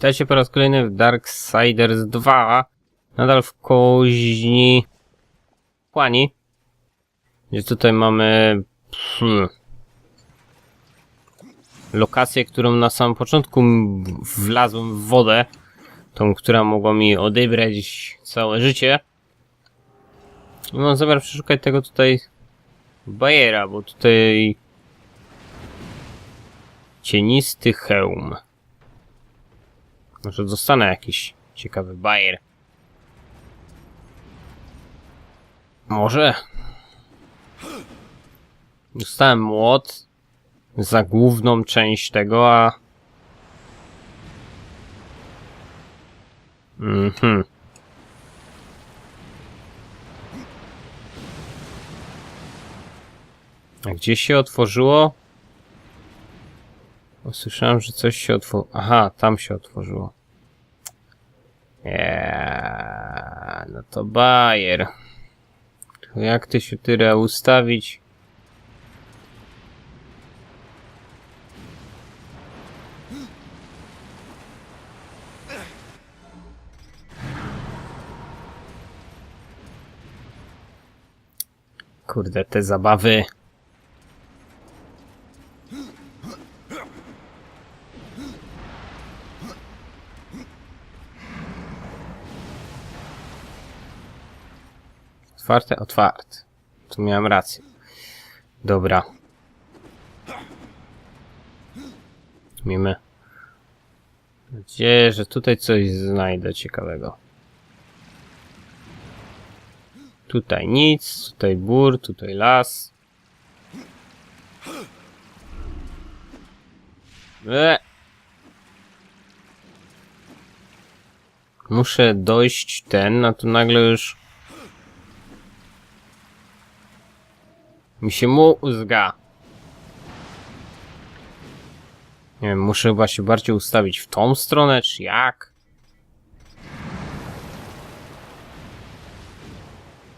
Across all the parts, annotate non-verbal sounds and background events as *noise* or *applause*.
Witajcie po raz kolejny w Darksiders 2. Nadal w koźni Płani. Gdzie tutaj mamy hmm, lokację, którą na samym początku wlazłem w wodę. Tą, która mogła mi odebrać całe życie. Mam zamiar przeszukać tego tutaj bajera, bo tutaj cienisty hełm. Może dostanę jakiś ciekawy bajer. Może. Dostałem młot za główną część tego, a... Mhm. A gdzie się otworzyło? Usłyszałem, że coś się otworzyło. Aha, tam się otworzyło. Eee, no to bajer. To jak ty się tyle ustawić? Kurde, te zabawy. Otwarte? Otwarte. Tu miałem rację. Dobra. Miejmy nadzieję, że tutaj coś znajdę ciekawego. Tutaj nic, tutaj bór, tutaj las. E. Muszę dojść ten, a tu nagle już mi się mózga. Nie wiem, muszę chyba się bardziej ustawić w tą stronę, czy jak?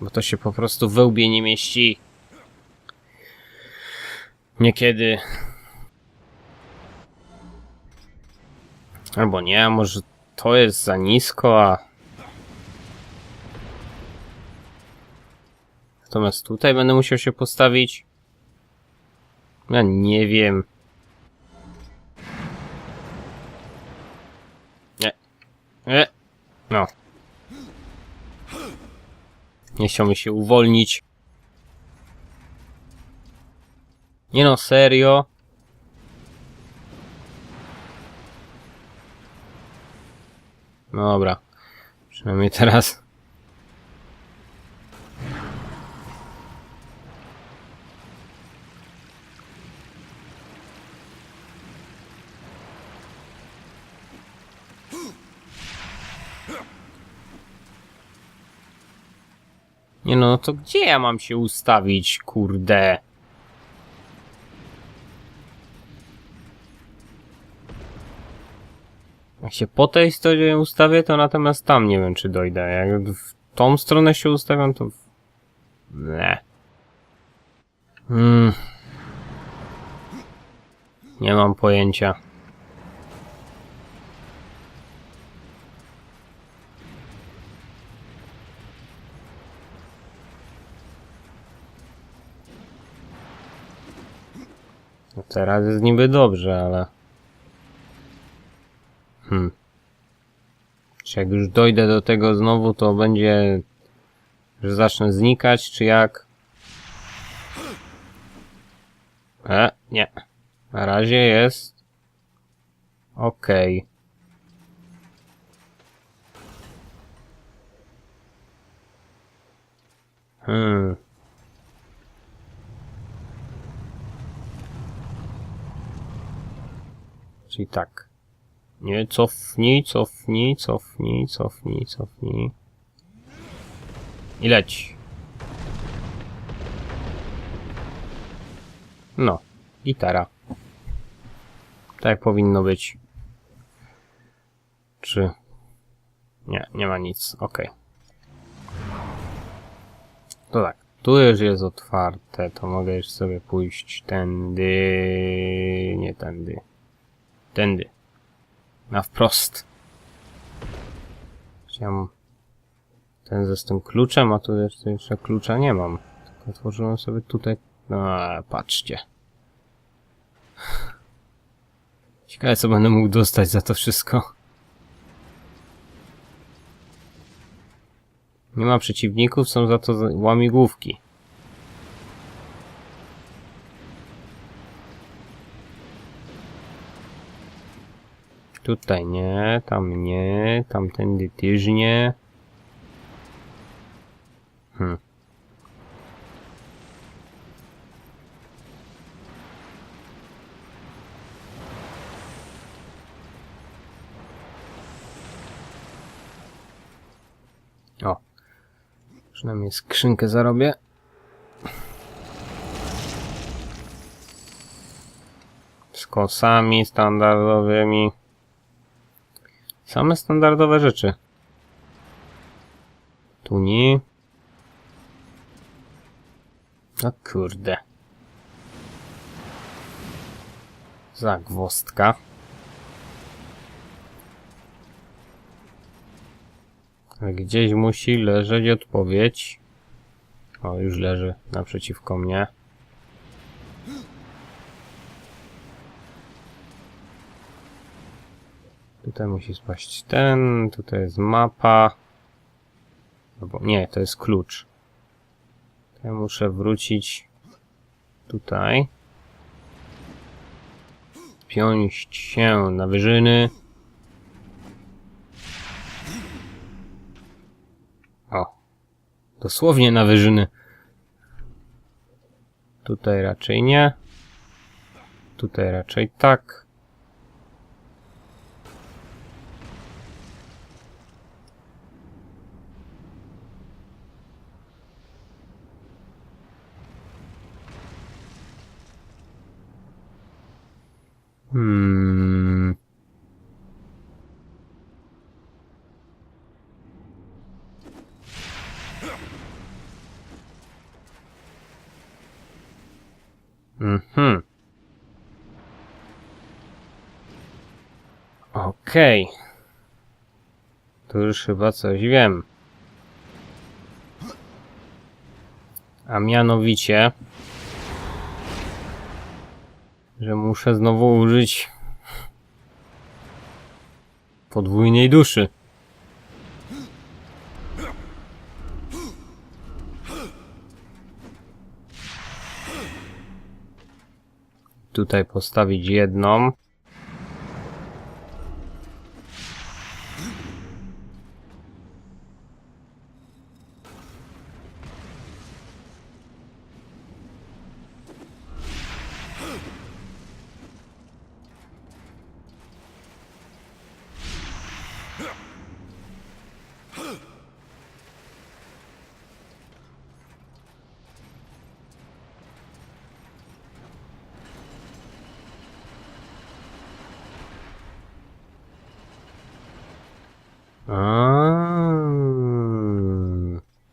Bo to się po prostu we łbie nie mieści. Niekiedy. Albo nie, może to jest za nisko, a... Natomiast tutaj będę musiał się postawić. Ja nie wiem. Nie. Nie. No. Nie chciał mi się uwolnić. Nie no, serio. Dobra. Przynajmniej teraz. Nie no, no to gdzie ja mam się ustawić, kurde? Jak się po tej stronie ustawię, to natomiast tam nie wiem, czy dojdę. Jak w tą stronę się ustawiam, to... Nie. Hmm. Nie mam pojęcia. Teraz jest niby dobrze, ale... Hmm. Czy jak już dojdę do tego znowu, to będzie... że zacznę znikać, czy jak? E, nie. Na razie jest... Okej. Hmm. Czyli tak. Nie, cofnij, cofnij, cofnij, cofnij, cofnij. I leć. No, gitara. Tak powinno być. Czy... Nie, nie ma nic. Ok. To tak. Tu już jest otwarte, to mogę już sobie pójść tędy... Nie tędy. Tędy. Na wprost. Chciałem ten ze z tym kluczem, a tu jeszcze, jeszcze klucza nie mam. Tylko otworzyłem sobie tutaj. No, patrzcie. Ciekawe, co będę mógł dostać za to wszystko. Nie ma przeciwników, są za to łamigłówki. Tutaj nie, tam nie, tamtędy też nie. Hmm. O. Przynajmniej skrzynkę zarobię. Z kosami standardowymi. Same standardowe rzeczy. Tu nie. No kurde. Zagwozdka. Gdzieś musi leżeć odpowiedź. O, już leży naprzeciwko mnie. Tutaj musi spaść ten, tutaj jest mapa. Albo nie, to jest klucz. Ja muszę wrócić tutaj. Piąść się na wyżyny. O. Dosłownie na wyżyny. Tutaj raczej nie. Tutaj raczej tak. Hmm. Mhm. Okej. Tu już chyba coś wiem. A mianowicie, że muszę znowu użyć podwójnej duszy. Tutaj postawić jedną. Aaaa.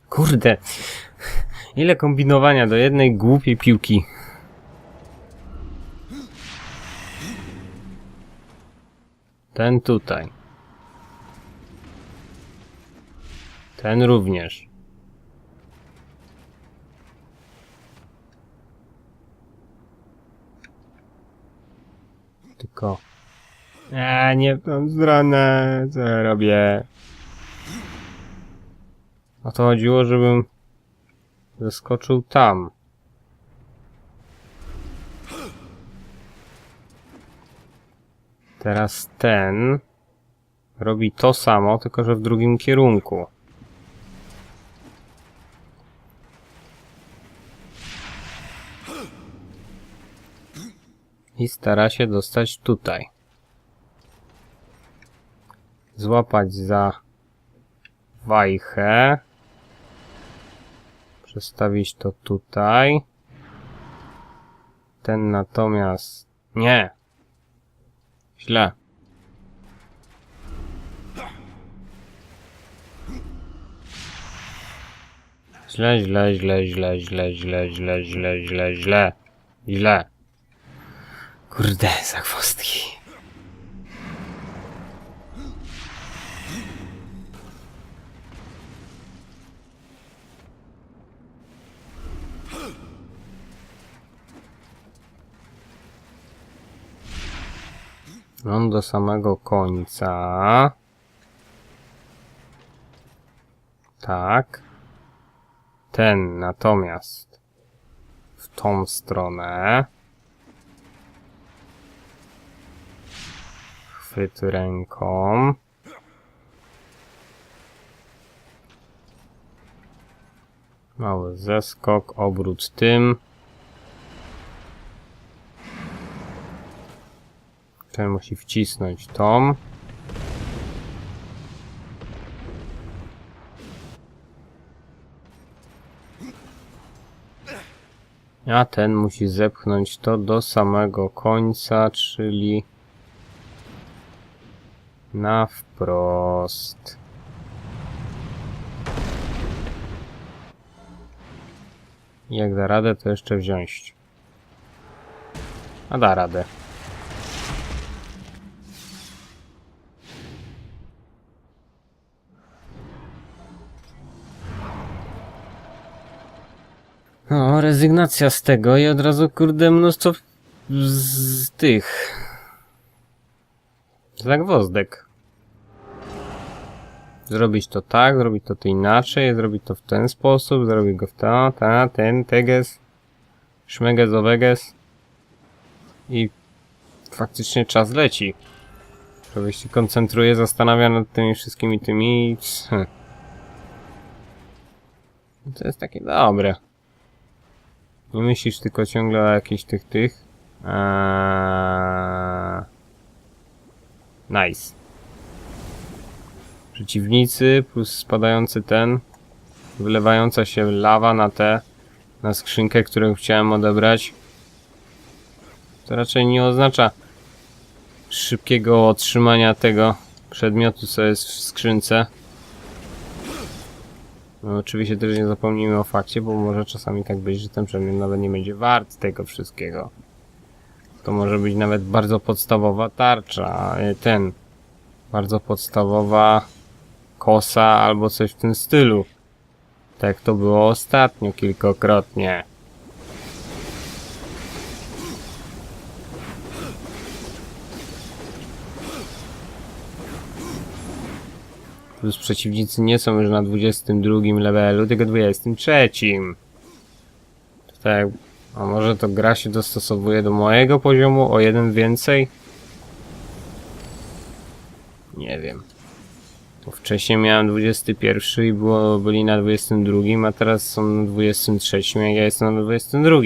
Kurde. Ile kombinowania do jednej głupiej piłki. Ten tutaj. Ten również. Tylko... A nie w tą stronę, co ja robię? O to chodziło, żebym zeskoczył tam. Teraz ten robi to samo, tylko że w drugim kierunku. I stara się dostać tutaj. Złapać za wajchę. Przestawić to tutaj. Ten natomiast... Nie! Źle. Źle, źle, źle, źle, źle, źle, źle, źle, źle, źle. Źle. Kurde, zagwostki. On do samego końca. Tak. Ten natomiast w tą stronę. Chwyt ręką. Mały zeskok, obrót tym. Ten musi wcisnąć tą. A ten musi zepchnąć to do samego końca, czyli na wprost. Jak da radę, to jeszcze wziąć. A da radę. No, rezygnacja z tego i od razu, kurde, mnóstwo z tych zagwozdek. Zrobić to tak, zrobić to, to inaczej, zrobić to w ten sposób, zrobić go w ta, ta, ten, teges, szmeges, oweges i faktycznie czas leci. Człowiek się koncentruje, zastanawia nad tymi wszystkimi tymi. *laughs* To jest takie dobre. Nie myślisz tylko ciągle o jakichś tych tych. Eee... Nice. Przeciwnicy plus spadający ten. Wylewająca się lawa na te. Na skrzynkę, którą chciałem odebrać. To raczej nie oznacza szybkiego otrzymania tego przedmiotu, co jest w skrzynce. No oczywiście też nie zapomnijmy o fakcie, bo może czasami tak być, że ten przedmiot nawet nie będzie wart tego wszystkiego. To może być nawet bardzo podstawowa tarcza, ten, bardzo podstawowa kosa albo coś w tym stylu. Tak to było ostatnio kilkakrotnie. Plus przeciwnicy nie są już na 22 levelu, tylko 23. To tak, a może to gra się dostosowuje do mojego poziomu o jeden więcej? Nie wiem. Bo wcześniej miałem 21 i było, byli na 22, a teraz są na 23, jak ja jestem na 22.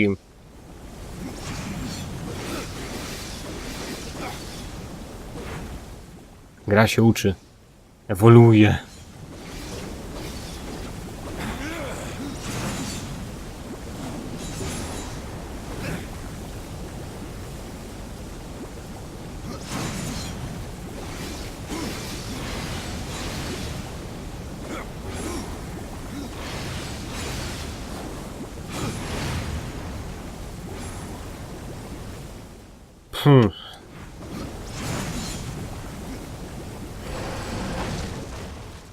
Gra się uczy. Ewoluuje. Hmm.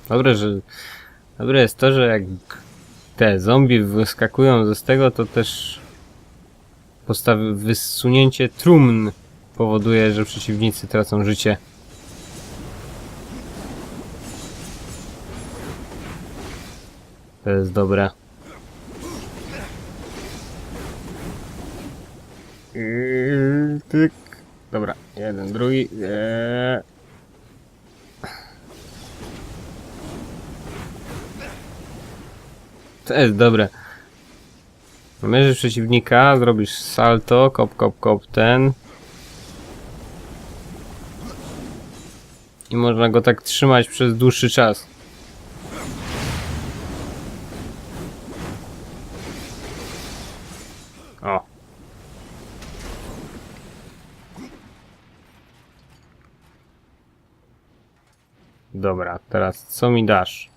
Dobre, że... Dobre jest to, że jak te zombie wyskakują z tego, to też postawy wysunięcie trumn powoduje, że przeciwnicy tracą życie. To jest dobre. Yy, Tyk. Dobra, jeden, drugi. Eee. To jest dobre. Mierzysz przeciwnika, zrobisz salto, kop, kop, kop, ten. I można go tak trzymać przez dłuższy czas. O. Dobra, teraz co mi dasz?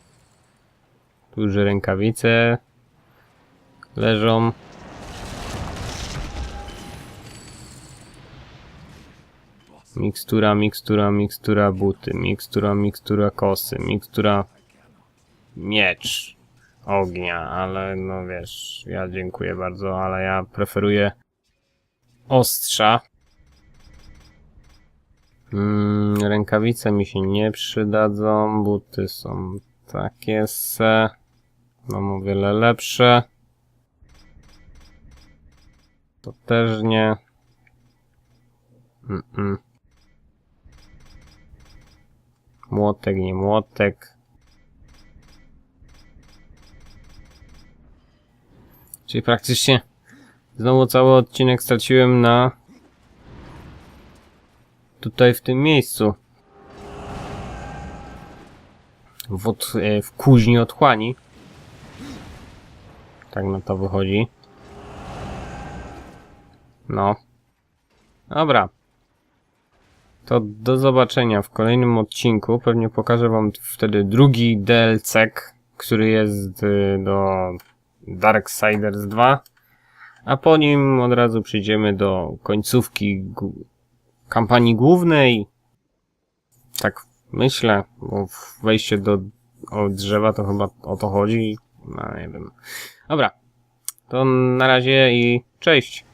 Duże rękawice leżą. Mikstura, mikstura, mikstura buty, mikstura, mikstura kosy, mikstura miecz ognia, ale no wiesz, ja dziękuję bardzo, ale ja preferuję ostrza. Mm, rękawice mi się nie przydadzą, buty są takie se. Mam o wiele lepsze. To też nie. Mm-mm. Młotek, nie młotek. Czyli praktycznie znowu cały odcinek straciłem na tutaj w tym miejscu. W, od, e, w kuźni otchłani. Tak na to wychodzi. No. Dobra. To do zobaczenia w kolejnym odcinku. Pewnie pokażę wam wtedy drugi DLC, który jest y, do Darksiders 2. A po nim od razu przejdziemy do końcówki kampanii głównej. Tak myślę, bo wejście do drzewa to chyba o to chodzi. No nie wiem. Dobra. To na razie i cześć.